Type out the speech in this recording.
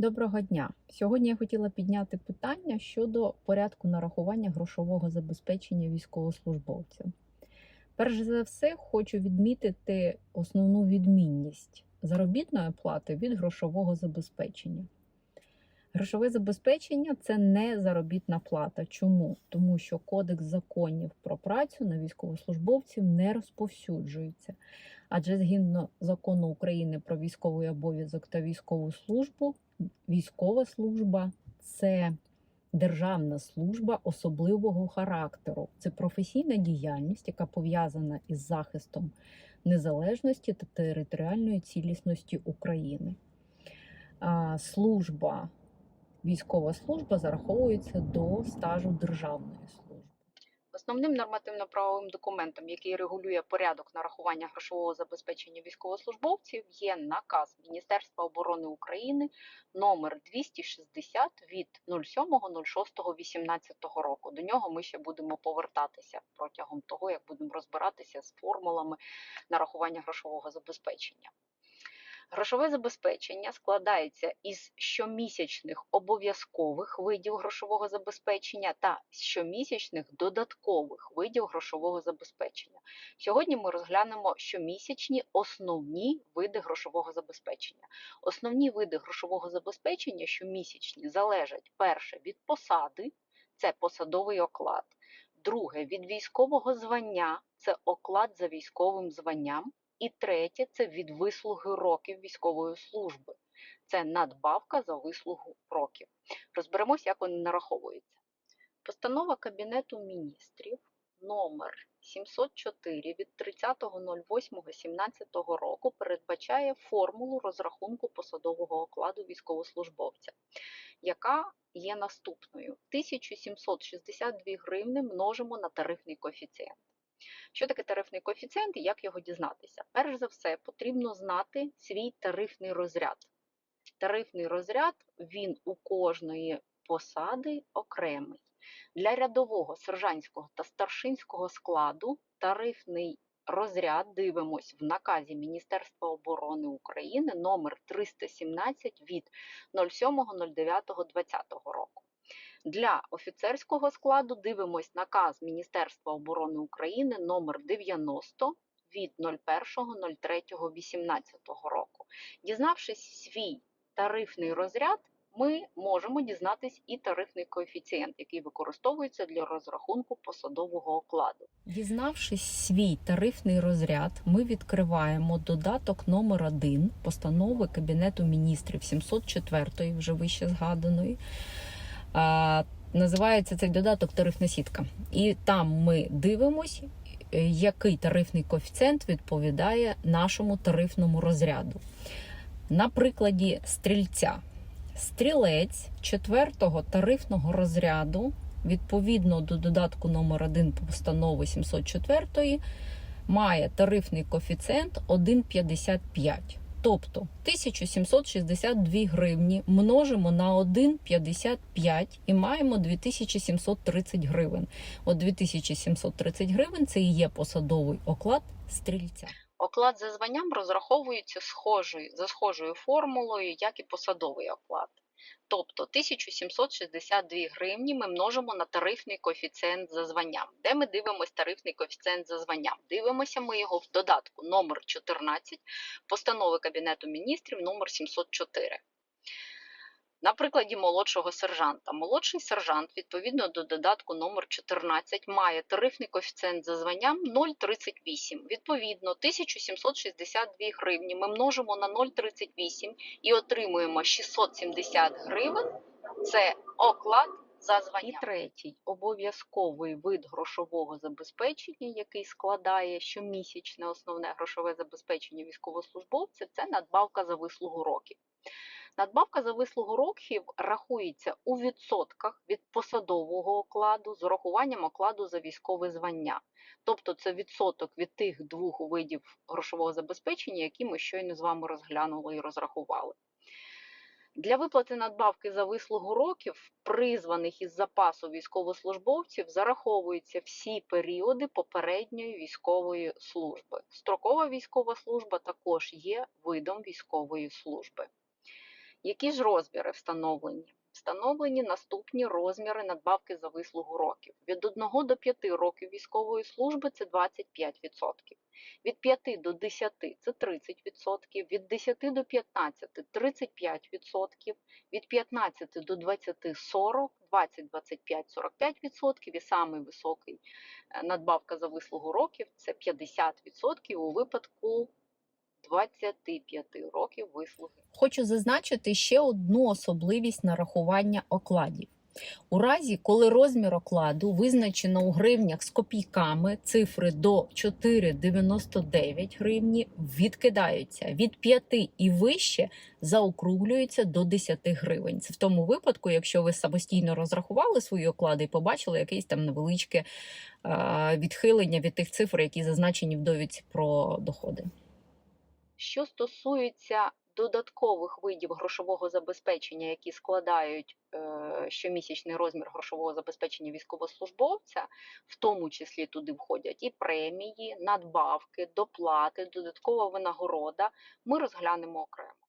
Доброго дня! Сьогодні я хотіла підняти питання щодо порядку нарахування грошового забезпечення військовослужбовців. Перш за все, хочу відмітити основну відмінність заробітної плати від грошового забезпечення. Грошове забезпечення це не заробітна плата. Чому? Тому що Кодекс законів про працю на військовослужбовців не розповсюджується. Адже згідно закону України про військовий обов'язок та військову службу, військова служба це державна служба особливого характеру. Це професійна діяльність, яка пов'язана із захистом незалежності та територіальної цілісності України. Служба, військова служба зараховується до стажу державної служби. Основним нормативно-правовим документом, який регулює порядок нарахування грошового забезпечення військовослужбовців, є наказ Міністерства оборони України номер 260 від 07.06.18 року. До нього ми ще будемо повертатися протягом того, як будемо розбиратися з формулами нарахування грошового забезпечення. Грошове забезпечення складається із щомісячних обов'язкових видів грошового забезпечення та щомісячних додаткових видів грошового забезпечення. Сьогодні ми розглянемо щомісячні основні види грошового забезпечення. Основні види грошового забезпечення щомісячні залежать перше від посади, це посадовий оклад, друге від військового звання, це оклад за військовим званням. І третє це від вислуги років військової служби. Це надбавка за вислугу років. Розберемось, як вони нараховуються. Постанова Кабінету міністрів номер 704 від 30.08.17 року передбачає формулу розрахунку посадового окладу військовослужбовця, яка є наступною: 1762 гривни множимо на тарифний коефіцієнт. Що таке тарифний коефіцієнт і як його дізнатися? Перш за все, потрібно знати свій тарифний розряд. Тарифний розряд він у кожної посади окремий. Для рядового, сержантського та старшинського складу тарифний розряд дивимось в наказі Міністерства оборони України номер 317 від 07.09.2020 року. Для офіцерського складу дивимось наказ Міністерства оборони України номер 90 від 01.03.18 року. Дізнавшись свій тарифний розряд, ми можемо дізнатись і тарифний коефіцієнт, який використовується для розрахунку посадового окладу. Дізнавшись свій тарифний розряд, ми відкриваємо додаток номер 1 постанови Кабінету міністрів 704, вже вище згаданої. Називається цей додаток тарифна сітка. І там ми дивимось, е, який тарифний коефіцієнт відповідає нашому тарифному розряду. На прикладі стрільця. Стрілець 4 тарифного розряду, відповідно до додатку номер 1 постанови 704, має тарифний коефіцієнт 1,55. Тобто 1762 гривні множимо на 1,55 і маємо 2730 гривень. От 2730 гривень це і є посадовий оклад стрільця. Оклад за званням розраховується схожою, за схожою формулою, як і посадовий оклад. Тобто 1762 гривні ми множимо на тарифний коефіцієнт за званням. Де ми дивимося тарифний коефіцієнт за званням? Дивимося ми його в додатку номер 14 постанови Кабінету міністрів номер 704. На прикладі молодшого сержанта. Молодший сержант, відповідно до додатку номер 14 має тарифний коефіцієнт за званням 0,38. Відповідно, 1762 гривні ми множимо на 0,38 і отримуємо 670 гривень. Це оклад за званням. І третій обов'язковий вид грошового забезпечення, який складає щомісячне основне грошове забезпечення військовослужбовця, це надбавка за вислугу років. Надбавка за вислугу років рахується у відсотках від посадового окладу з урахуванням окладу за військове звання. Тобто це відсоток від тих двох видів грошового забезпечення, які ми щойно з вами розглянули і розрахували. Для виплати надбавки за вислугу років, призваних із запасу військовослужбовців, зараховуються всі періоди попередньої військової служби. Строкова військова служба також є видом військової служби. Які ж розміри встановлені? Встановлені наступні розміри надбавки за вислугу років. Від 1 до 5 років військової служби це 25%, від 5 до 10 це 30%, від 10 до 15 35%, від 15 до 20 40, 20, 25, 45% і самий високий е, надбавка за вислугу років це 50% у випадку 25 років вислуги. Хочу зазначити ще одну особливість нарахування окладів. У разі, коли розмір окладу визначено у гривнях з копійками, цифри до 4,99 гривні відкидаються від 5 і вище заокруглюються до 10 гривень. Це в тому випадку, якщо ви самостійно розрахували свої оклади і побачили якесь там невеличке відхилення від тих цифр, які зазначені в довідці про доходи. Що стосується додаткових видів грошового забезпечення, які складають е, щомісячний розмір грошового забезпечення військовослужбовця, в тому числі туди входять і премії, надбавки, доплати, додаткова винагорода, ми розглянемо окремо.